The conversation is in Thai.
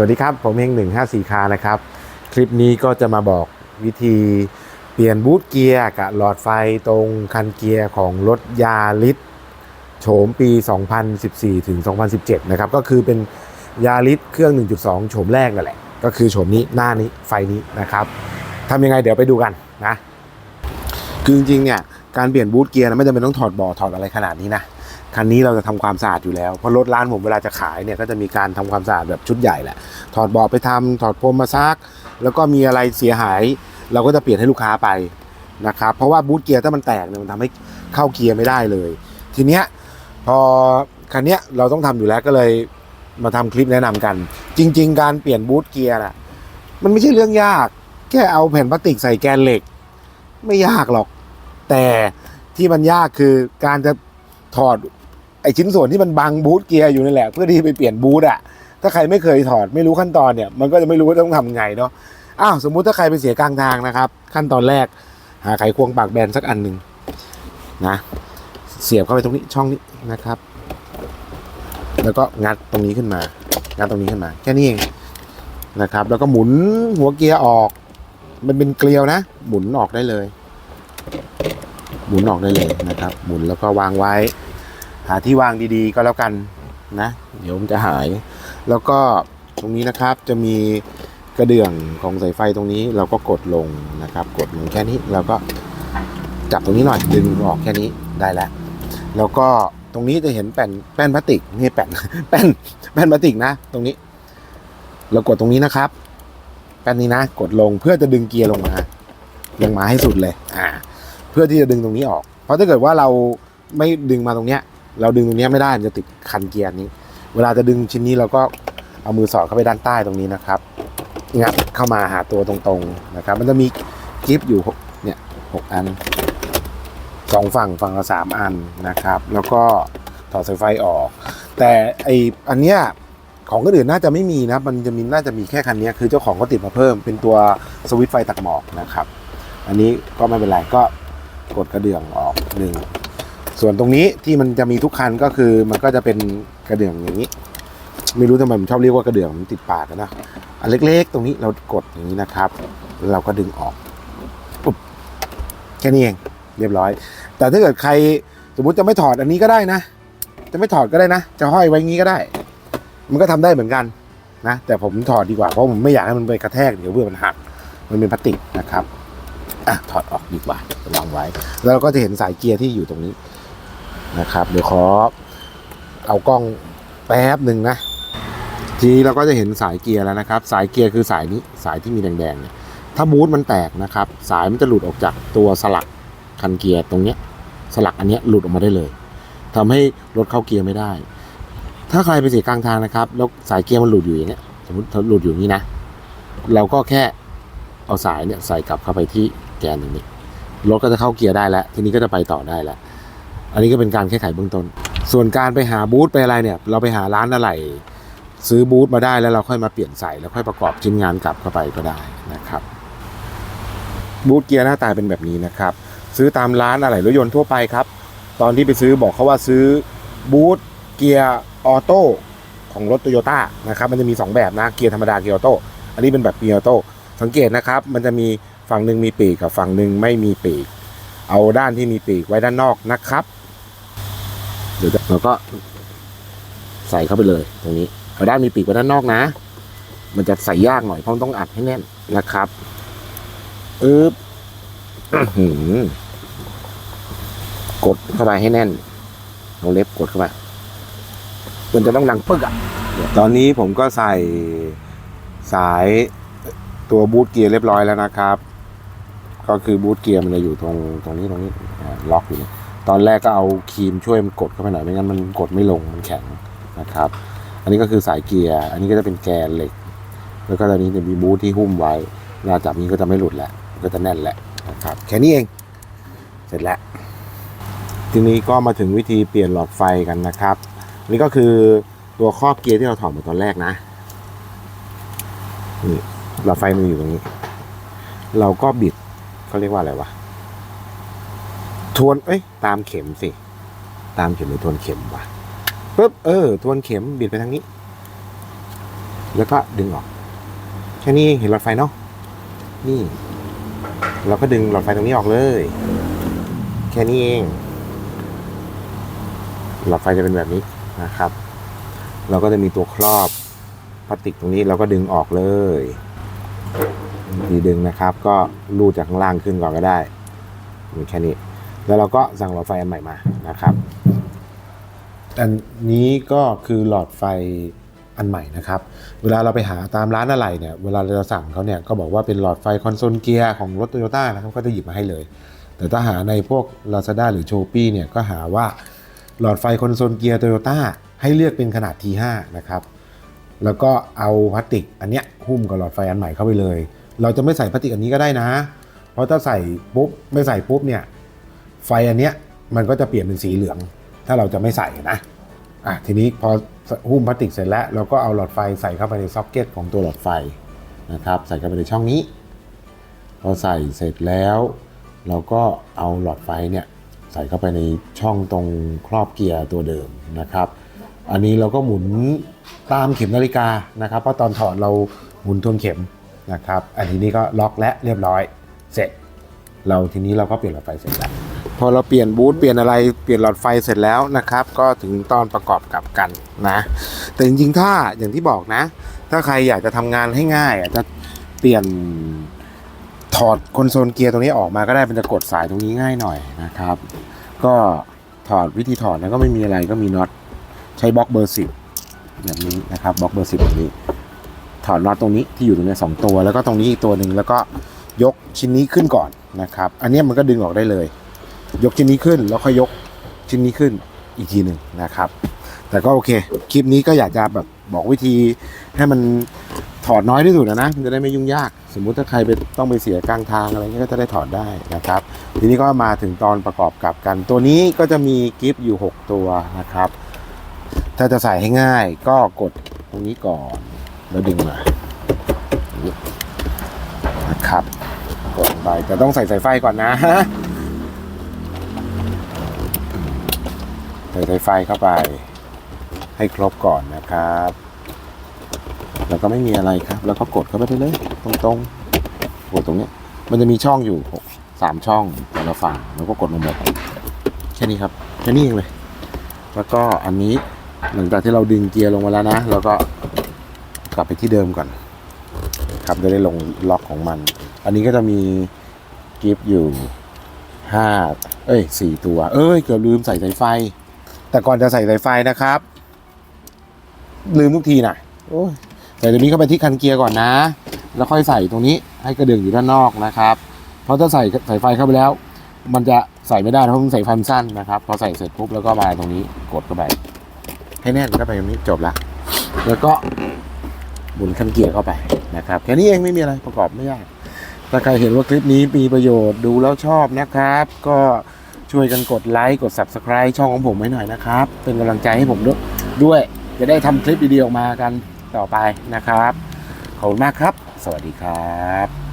สวัสดีครับ ผมเฮงหนึ่งห้าสี่คานะครับ คลิปนี้ก็จะมาบอกวิธีเปลี่ยนบูทเกียร์กับหลอดไฟตรงคันเกียร์ของรถยาริสโฉมปี 2014 ถึง 2017 นะครับ ก็คือเป็นยาริสเครื่อง 1.2 โฉมแรกนั่นแหละ ก็คือโฉมนี้หน้านี้ไฟนี้นะครับทำยังไงเดี๋ยวไปดูกันนะ คือจริงๆเนี่ยการเปลี่ยนบูทเกียร์นะไม่จำเป็นต้องถอดบ่อถอดอะไรขนาดนี้นะ คันนี้เราจะทำความสะอาดอยู่แล้วเพราะรถร้านผมเวลาจะขายเนี่ยก็จะมีการทำความสะอาดแบบชุดใหญ่แหละถอดเบาะไปทำถอดพรมมาซัก แล้วก็มีอะไรเสียหาย เราก็จะเปลี่ยนให้ลูกค้าไปนะครับเพราะว่าบูทเกียร์ถ้ามันแตกเนี่ยมันทำให้เข้าเกียร์ไม่ได้เลย ทีเนี้ยพอคันเนี้ยเราต้องทำอยู่แล้วก็เลยมาทำคลิปแนะนำกัน จริง ๆ การเปลี่ยนบูทเกียร์น่ะมันไม่ใช่เรื่องยาก แค่เอาแผ่นพลาสติกใส่แกนเหล็ก ไม่ยากหรอก แต่ที่มันยากคือการจะถอด ไอชิ้นส่วนที่มันบังบูทเกียร์อยู่นั่แหละเพื่อที่ไปเปลี่ยนบูทอะถ้าใครไม่เคยถอดไม่รู้ขั้นตอนเนี่ยมันก็จะไม่รู้ว่าต้องทำไงเนาะอ้าวสมมุติถ้าใครไปเสียกลางทางนะครับ ขั้นตอนแรก หาไขควงปากแบนสักอันหนึ่งนะ เสียบเข้าไปตรงนี้ช่องนี้นะครับ แล้วก็งัดตรงนี้ขึ้นมา งัดตรงนี้ขึ้นมา แค่นี้เองนะครับ แล้วก็หมุนหัวเกียร์ออก มันเป็นเกลียวนะ หมุนออกได้เลย หมุนออกได้เลยนะครับ หมุนแล้วก็วางไว้ หาที่วางดีๆก็แล้วกันนะ เดี๋ยวมันจะหาย แล้วก็ตรงนี้นะครับจะมีกระเดื่องของสายไฟตรงนี้เราก็กดลงนะครับ กดลงแค่นี้เราก็จับตรงนี้หน่อยดึงออกแค่นี้ได้แล้วแล้วก็ตรงนี้จะเห็นแป้นแป้นพลาสติกนี่แป้นแป้นแป้นพลาสติกนะ ตรงนี้ เรากดตรงนี้นะครับ แป้นนี้นะ กดลงเพื่อจะดึงเกียร์ลงมา ลงมาให้สุดเลย อ่า เพื่อที่จะดึงตรงนี้ออก เพราะถ้าเกิดว่าเราไม่ดึงมาตรงเนี้ย เราดึงตรงนี้ไม่ได้มันจะติดคันเกียร์นี้ เวลาจะดึงชิ้นนี้เราก็เอามือสอดเข้าไปด้านใต้ตรงนี้นะครับงัดเข้ามาหาตัวตรงๆนะครับ มันจะมีกิฟอยู่เนี่ยหกอันสองฝั่งฝั่งละสามอันนะครับ แล้วก็ถอดสายไฟออก แต่ไออันเนี้ยของคนอื่นน่าจะไม่มีนะ มันจะมีน่าจะมีแค่คันนี้คือเจ้าของก็ติดมาเพิ่มเป็นตัวสวิตไฟตักหมอกนะครับ อันนี้ก็ไม่เป็นไรก็กดกระเดื่องออกหนึ่ง ส่วนตรงนี้ที่มันจะมีทุกคันก็คือมันก็จะเป็นกระเดื่องอย่างนี้ ไม่รู้ทำไมผมชอบเรียกว่ากระเดื่องมันติดปากนะอันเล็กๆ ตรงนี้เรากดอย่างนี้นะครับเราก็ดึงออกปุ๊บแค่นี้เองเรียบร้อย แต่ถ้าเกิดใครสมมุติจะไม่ถอดอันนี้ก็ได้นะ จะไม่ถอดก็ได้นะ จะห้อยไว้งี้ก็ได้ มันก็ทำได้เหมือนกันนะ แต่ผมถอดดีกว่าเพราะผมไม่อยากให้มันไปกระแทกเดี๋ยวเพื่อมันหัก มันเป็นพลาสติกนะครับอะถอดออกดีกว่าวางไว้ แล้วเราก็จะเห็นสายเกียร์ที่อยู่ตรงนี้ นะครับ เดี๋ยวขอเอากล้องแป๊บหนึ่งนะ ทีนี้เราก็จะเห็นสายเกียร์แล้วนะครับ สายเกียร์คือสายนี้สายที่มีแดงๆเนี่ยถ้าบูทมันแตกนะครับ สายมันจะหลุดออกจากตัวสลักคันเกียร์ตรงเนี้ยสลักอันเนี้ยหลุดออกมาได้เลยทำให้รถเข้าเกียร์ไม่ได้ ถ้าใครไปเสียกลางทางนะครับ แล้วสายเกียร์มันหลุดอยู่อย่างเนี้ยสมมติหลุดอยู่อย่างนี้นะเราก็แค่เอาสายเนี่ยใส่กลับเข้าไปที่แกนตรงนี้รถก็จะเข้าเกียร์ได้แล้ว ทีนี้ก็จะไปต่อได้แล้ว อันนี้ก็เป็นการแก้ไขเบื้องต้น ส่วนการไปหาบูธไปอะไรเนี่ย เราไปหาร้านอะไรซื้อบูธมาได้แล้วเราค่อยมาเปลี่ยนใส่แล้วค่อยประกอบชิ้นงานกลับเข้าไปก็ได้นะครับ บูธเกียร์หน้าตาเป็นแบบนี้นะครับ ซื้อตามร้านอะไรรถยนต์ทั่วไปครับ ตอนที่ไปซื้อบอกเขาว่าซื้อบูธเกียร์ออโต้ของรถโตโยต้านะครับ มันจะมี 2 แบบนะเกียร์ธรรมดาเกียร์ออโต้อันนี้เป็นแบบเกียร์ออโต้สังเกตนะครับ มันจะมีฝั่งหนึ่งมีปีกกับฝั่งหนึ่งไม่มีปีก เอาด้านที่มีปีกไว้ด้านนอกนะครับ เดี๋ยวเราก็ใส่เข้าไปเลยตรงนี้เอาด้านมีปีกไว้ด้านนอกนะ มันจะใส่ยากหน่อยเพราะต้องอัดให้แน่นนะครับอึ๊บกดเข้าไปให้แน่นเอาเล็บกดเข้าไปมันจะต้องดังปึ๊กอะตอนนี้ผมก็ใส่สายตัวบูทเกียร์เรียบร้อยแล้วนะครับ ก็คือบูทเกียร์มันจะอยู่ตรงตรงนี้ตรงนี้ล็อกอยู่เนี่ย ตอนแรกก็เอาครีมช่วยมันกดเข้าไปหน่อยไม่งั้นมันกดไม่ลงมันแข็งนะครับ อันนี้ก็คือสายเกียร์ อันนี้ก็จะเป็นแกนเหล็ก แล้วก็ตอนนี้จะมีบูทที่หุ้มไว้เวลาจับนี้ก็จะไม่หลุดแล้วก็จะแน่นแหละนะครับแค่นี้เอง เสร็จแล้วทีนี้ก็มาถึงวิธีเปลี่ยนหลอดไฟกันนะครับ นี่ก็คือตัวครอบเกียร์ที่เราถอดมาตอนแรกนะนี่หลอดไฟมันอยู่ตรงนี้ เราก็บิดเขาเรียกว่าอะไรวะ ทวนเอ้ยตามเข็มสิ ตามเข็มหรือทวนเข็มวะปุ๊บเออ ทวนเข็มบิดไปทางนี้ แล้วก็ดึงออก แค่นี้เห็นหลอดไฟเนาะนี่ เราก็ดึงหลอดไฟตรงนี้ออกเลย แค่นี้เอง หลอดไฟจะเป็นแบบนี้นะครับ เราก็จะมีตัวครอบพลาสติกตรงนี้เราก็ดึงออกเลยวิธีดึงนะครับ ก็ลูดจากข้างล่างขึ้นก่อนก็ได้ มีแค่นี้ แล้วเราก็สั่งหลอดไฟอันใหม่มานะครับ อันนี้ก็คือหลอดไฟอันใหม่นะครับ เวลาเราไปหาตามร้านอะไรเนี่ย เวลาเราสั่งเขาเนี่ยก็บอกว่าเป็นหลอดไฟคอนโซลเกียร์ของรถโตโยต้านะครับก็จะหยิบมาให้เลย แต่ถ้าหาในพวก Lazada หรือ s h o p e e เนี่ยก็หาว่าหลอดไฟคอนโซลเกียร์โตโยต้าให้เลือกเป็นขนาด T5 นะครับ แล้วก็เอาพลาสติกอันเนี้ยหุ้มกับหลอดไฟอันใหม่เข้าไปเลย เราจะไม่ใส่พลาสติกอันนี้ก็ได้นะ เพราะถ้าใส่ปุ๊บไม่ใส่ปุ๊บเนี่ย ไฟอันเนี้ยมันก็จะเปลี่ยนเป็นสีเหลือง ถ้าเราจะไม่ใส่นะอะทีนี้พอหุ้มพลาสติกเสร็จแล้ว เราก็เอาหลอดไฟใส่เข้าไปในซ็อกเก็ตของตัวหลอดไฟนะครับใส่เข้าไปในช่องนี้ พอใส่เสร็จแล้ว เราก็เอาหลอดไฟเนี่ยใส่เข้าไปในช่องตรงครอบเกียร์ตัวเดิมนะครับ อันนี้เราก็หมุนตามเข็มนาฬิกานะครับ เพราะตอนถอดเราหมุนทวนเข็มนะครับ อันนี้นี่ก็ล็อกและเรียบร้อยเสร็จ เราทีนี้เราก็เปลี่ยนหลอดไฟเสร็จแล้ว พอเราเปลี่ยนบูทเปลี่ยนอะไรเปลี่ยนหลอดไฟเสร็จแล้วนะครับ ก็ถึงตอนประกอบกับกันนะ แต่จริงๆถ้าอย่างที่บอกนะ ถ้าใครอยากจะทำงานให้ง่ายอาจจะเปลี่ยนถอดคอนโซลเกียร์ตรงนี้ออกมาก็ได้เป็นจะกดสายตรงนี้ง่ายหน่อยนะครับ ก็ถอดวิธีถอดนะก็ไม่มีอะไรก็มีน็อตใช้บล็อกเบอร์สิบแบบนี้นะครับบล็อกเบอร์สิบแบบนี้ ถอดน็อตตรงนี้ที่อยู่ตรงนี้สองตัว แล้วก็ตรงนี้อีกตัวหนึ่งแล้วก็ยกชิ้นนี้ขึ้นก่อนนะครับ อันนี้มันก็ดึงออกได้เลย ยกชิ้นนี้ขึ้น แล้วค่อยยกชิ้นนี้ขึ้นอีกทีหนึ่งนะครับ แต่ก็โอเค คลิปนี้ก็อยากจะแบบบอกวิธีให้มันถอดน้อยที่สุดนะนะมันจะได้ไม่ยุ่งยาก สมมุติถ้าใครไปต้องไปเสียกลางทางอะไรเงี้ยก็จะได้ถอดได้นะครับ ทีนี้ก็มาถึงตอนประกอบกับกัน ตัวนี้ก็จะมีกิฟต์อยู่ 6 ตัวนะครับ ถ้าจะใส่ให้ง่ายก็กดตรงนี้ก่อนแล้วดึงมานะครับกดไปแต่ต้องใส่สายไฟก่อนนะ ส่สายไฟเข้าไป ให้ครบก่อนนะครับ แล้วก็ไม่มีอะไรครับ แล้วก็กดเข้าไปได้เลยตรงๆกดตรงเนี้ยมันจะมีช่องอยู่หกสามช่องแต่ละฝั่งแล้วก็กดลงไปแค่นี้ครับแค่นี้เองเลย แล้วก็อันนี้หลังจากที่เราดึงเกียร์ลงมาแล้วนะเราก็กลับไปที่เดิมก่อน ครับจะได้ลงล็อกของมัน อันนี้ก็จะมีกิฟต์อยู่ห้าเอ้ยสี่ตัว เอ้ยเกือบลืมใส่สายไฟ แต่ก่อนจะใส่สายไฟนะครับ ลืมทุกทีนะโอ้ยใส่ตัวนี้เข้าไปที่คันเกียร์ก่อนนะ แล้วค่อยใส่ตรงนี้ให้กระเดื่องอยู่ด้านนอกนะครับ เพราะถ้าใส่สายไฟเข้าไปแล้ว มันจะใส่ไม่ได้เพราะมันใส่ฟันสั้นนะครับพอใส่เสร็จปุ๊บแล้วก็มาตรงนี้กดเข้าไปให้แน่นเข้าไปตรงนี้จบละแล้วก็หมุนคันเกียร์เข้าไปนะครับแค่นี้เองไม่มีอะไรประกอบไม่ยากถ้าใครเห็นว่าคลิปนี้มีประโยชน์ดูแล้วชอบนะครับ ก็ ช่วยกันกดไลค์กด Subscribe ช่องของผมไว้หน่อยนะครับ เป็นกำลังใจให้ผมด้วยด้วยจะได้ทำคลิปดีๆออกมากันต่อไปนะครับ ขอบคุณมากครับ สวัสดีครับ